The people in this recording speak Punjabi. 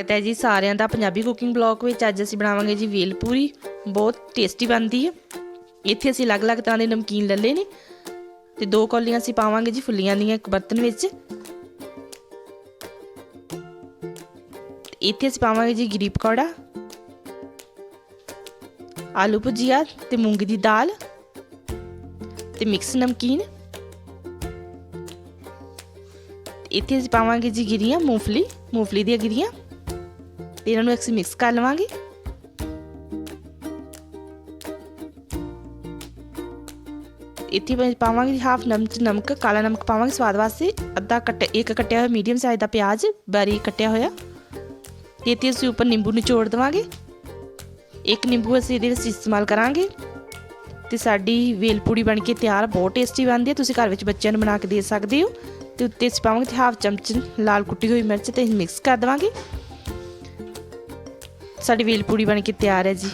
ਸਵਾਗਤ ਹੈ ਜੀ ਸਾਰਿਆਂ ਦਾ ਪੰਜਾਬੀ ਕੁਕਿੰਗ ਬਲੌਗ ਵਿੱਚ। ਅੱਜ ਅਸੀਂ ਬਣਾਵਾਂਗੇ ਜੀ ਵੇਲ ਪੂਰੀ। ਬਹੁਤ ਟੇਸਟੀ ਬਣਦੀ ਹੈ। ਇੱਥੇ ਅਸੀਂ ਅਲੱਗ-ਅਲੱਗ ਤਰ੍ਹਾਂ ਦੇ ਨਮਕੀਨ ਲੱਲੇ ਨੇ। ਤੇ ਦੋ ਕੌਲੀਆਂ ਅਸੀਂ ਪਾਵਾਂਗੇ ਜੀ ਫੁੱਲੀਆਂ ਦੀਆਂ ਇੱਕ ਬਰਤਨ ਵਿੱਚ। ਇੱਥੇ ਅਸੀਂ ਪਾਵਾਂਗੇ ਜੀ ਗਿਰੀ ਪਕੌੜਾ ਆਲੂ ਭੁਜੀਆ ਤੇ ਮੂੰਗੀ ਦੀ ਦਾਲ ਤੇ ਮਿਕਸ ਨਮਕੀਨ। ਇੱਥੇ ਅਸੀਂ ਪਾਵਾਂਗੇ ਜੀ ਗਿਰੀਆਂ, ਮੂੰਗਫਲੀ ਮੂੰਗਫਲੀ ਦੀਆਂ ਗਿਰੀਆਂ। ਇਹਨਾਂ ਨੂੰ ਅਸੀਂ ਮਿਕਸ ਕਰ ਲਵਾਂਗੇ। ਇੱਥੇ ਮੈਂ ਪਾਵਾਂਗੇ ਹਾਫ ਨਮਕ ਨਮਕ, ਕਾਲਾ ਨਮਕ ਪਾਵਾਂਗੇ ਸਵਾਦ ਵਾਸਤੇ। ਅੱਧਾ ਕੱਟ ਇੱਕ ਕੱਟਿਆ ਹੋਇਆ ਮੀਡੀਅਮ ਸਾਈਜ਼ ਦਾ ਪਿਆਜ਼ ਬਾਰੀਕ ਕੱਟਿਆ ਹੋਇਆ। ਤੇ ਇੱਥੇ ਅਸੀਂ ਉੱਪਰ ਨਿੰਬੂ ਨਿਚੋੜ ਦੇਵਾਂਗੇ। ਇੱਕ ਨਿੰਬੂ ਅਸੀਂ ਇਹਦੇ ਵਿੱਚ ਇਸਤੇਮਾਲ ਕਰਾਂਗੇ। ਤੇ ਸਾਡੀ ਵੇਲਪੂੜੀ ਬਣ ਕੇ ਤਿਆਰ, ਬਹੁਤ ਟੇਸਟੀ ਬਣਦੀ ਹੈ। ਤੁਸੀਂ ਘਰ ਵਿੱਚ ਬੱਚਿਆਂ ਨੂੰ ਬਣਾ ਕੇ ਦੇ ਸਕਦੇ ਹੋ। ਤੇ ਉੱਤੇ ਅਸੀਂ ਪਾਵਾਂਗੇ ਹਾਫ ਚਮਚ ਲਾਲ ਕੁੱਟੀ ਹੋਈ ਮਿਰਚ ਤੇ ਮਿਕਸ ਕਰ ਦੇਵਾਂਗੇ। ਸਾਡੀ ਵੇਲ ਪੂੜੀ ਬਣ ਕੇ ਤਿਆਰ ਹੈ ਜੀ।